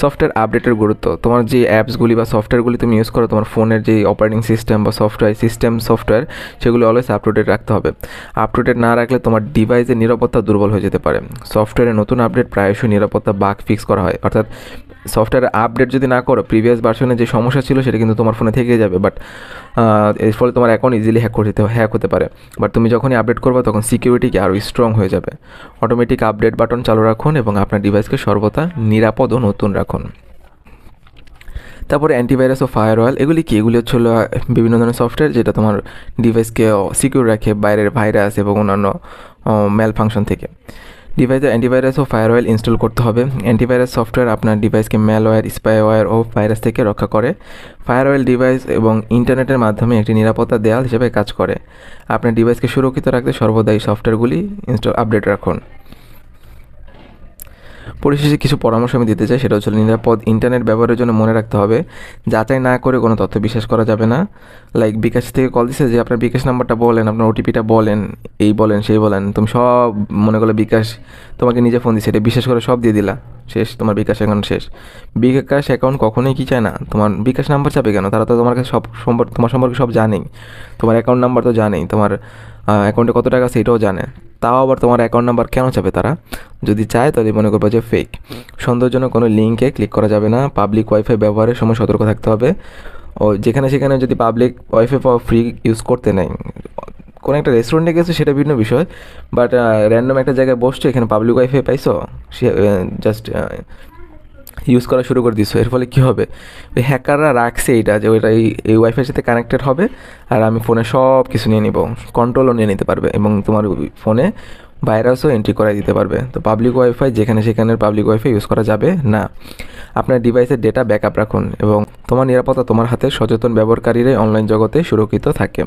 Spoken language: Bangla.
সফটওয়্যার আপডেটের গুরুত্ব। তোমার যে অ্যাপসগুলি বা সফটওয়্যারগুলি তুমি ইউজ করো, তোমার ফোনের যে অপারেটিং সিস্টেম বা সফটওয়্যার সিস্টেম সফটওয়্যার সেগুলো অলওয়েজ আপ রাখতে হবে। আপডেটেড না রাখলে তোমার ডিভাইসের নিরাপত্তা দুর্বল হয়ে যেতে পারে। সফটওয়্যারে নতুন আপডেট প্রায়শই নিরাপত্তা বাঘ ফিক্স করা হয়। অর্থাৎ সফটওয়্যার আপডেট যদি না করো প্রিভিয়াস ভার্সনে যে সমস্যা ছিল সেটা কিন্তু তোমার ফোনে থেকে যাবে বাট এর ফলে তোমার অ্যাকাউন্ট ইজিলি হ্যাক করতে হ্যাক হতে পারে। বাট তুমি যখনই আপডেট করবে, তখন সিকিউরিটি আরও স্ট্রং হয়ে যাবে। অটোমেটিক আপডেট বাটন চালু রাখুন এবং আপনার ডিভাইসকে সর্বদা নিরাপদ ও নতুন রাখুন। তারপরে অ্যান্টিভাইরাস ও ফায়ার অয়েল এগুলি কি? এগুলি হচ্ছে বিভিন্ন ধরনের সফটওয়্যার যেটা তোমার ডিভাইসকে সিকিউর রাখে বাইরের ভাইরাস এবং অন্যান্য ম্যাল ফাংশন থেকে। ডিভাইসে অ্যান্টিভাইরাস ও ফায়ার অয়েল ইনস্টল করতে হবে। অ্যান্টিভাইরাস সফটওয়্যার আপনার ডিভাইসকে ম্যালওয়্যার স্পাইওয়্যার ও ভাইরাস থেকে রক্ষা করে। ফায়ার অয়েল ডিভাইস এবং ইন্টারনেটের মাধ্যমে একটি নিরাপত্তা দেয়াল হিসেবে কাজ করে। আপনার ডিভাইসকে সুরক্ষিত রাখতে সর্বদাই সফটওয়্যারগুলি ইনস্টল আপডেট রাখুন। পরিশেষে কিছু পরামর্শ আমি দিতে চাই, সেটা হচ্ছে নিরাপদ ইন্টারনেট ব্যবহারের জন্য মনে রাখতে হবে। যাচাই না করে কোনো তথ্য বিশ্বাস করা যাবে না। লাইক বিকাশ থেকে কল দিছে যে আপনার বিকাশ নাম্বারটা বলেন, আপনার ওটিপিটা বলেন, এই বলেন, সেই বলেন, তুমি সব মনে করলে বিকাশ তোমাকে নিজে ফোন দিচ্ছে এটা বিশ্বাস করে সব দিয়ে দিলা, শেষ, তোমার বিকাশ অ্যাকাউন্ট শেষ। বিকাশ অ্যাকাউন্ট কখনোই কি চায় না, তোমার বিকাশ নাম্বার চাবে কেন? তারা তো তোমার কাছে সব সম্পর্কে, তোমার সম্পর্কে সব জানেই। তোমার অ্যাকাউন্ট নাম্বার তো জানেই, তোমার অ্যাকাউন্টে কত টাকা এটাও জানে। তাও আবার তোমার অ্যাকাউন্ট নাম্বার কেন চাবে তারা? যদি চায় তাহলে মনে করবে যে ফেক সন্দেহজনক কোনো লিঙ্কে ক্লিক করা যাবে না। পাবলিক ওয়াইফাই ব্যবহারের সময় সতর্ক থাকতে হবে। ও, যেখানে সেখানে যদি পাবলিক ওয়াইফাই পাওয়া ফ্রি ইউজ করতে নেই। কোনো একটা রেস্টুরেন্টে গেছো সেটা ভিন্ন বিষয়। বাট র্যান্ডম একটা জায়গায় বসছো, এখানে পাবলিক ওয়াইফাই পাইছো? সে জাস্ট ইউজ করা শুরু করে দিছো এর ফলে কী হবে? ওই হ্যাকাররা রাখছে এইটা যে ওইটা এই ওয়াইফাইয়ের সাথে কানেক্টেড হবে আর আমি ফোনে সব কিছু নিয়ে নিব। কন্ট্রোলও নিয়ে নিতে পারবে এবং তোমার ফোনে ভাইরাসও এন্ট্রি করাই দিতে পারবে। তো পাবলিক ওয়াইফাই যেখানে সেখানে পাবলিক ওয়াইফাই ইউজ করা যাবে? না। আপনার ডিভাইসের ডেটা ব্যাকআপ রাখুন এবং তোমার নিরাপত্তা তোমার হাতে সচেতন ব্যবহারকারীরাই অনলাইন জগতে সুরক্ষিত থাকে।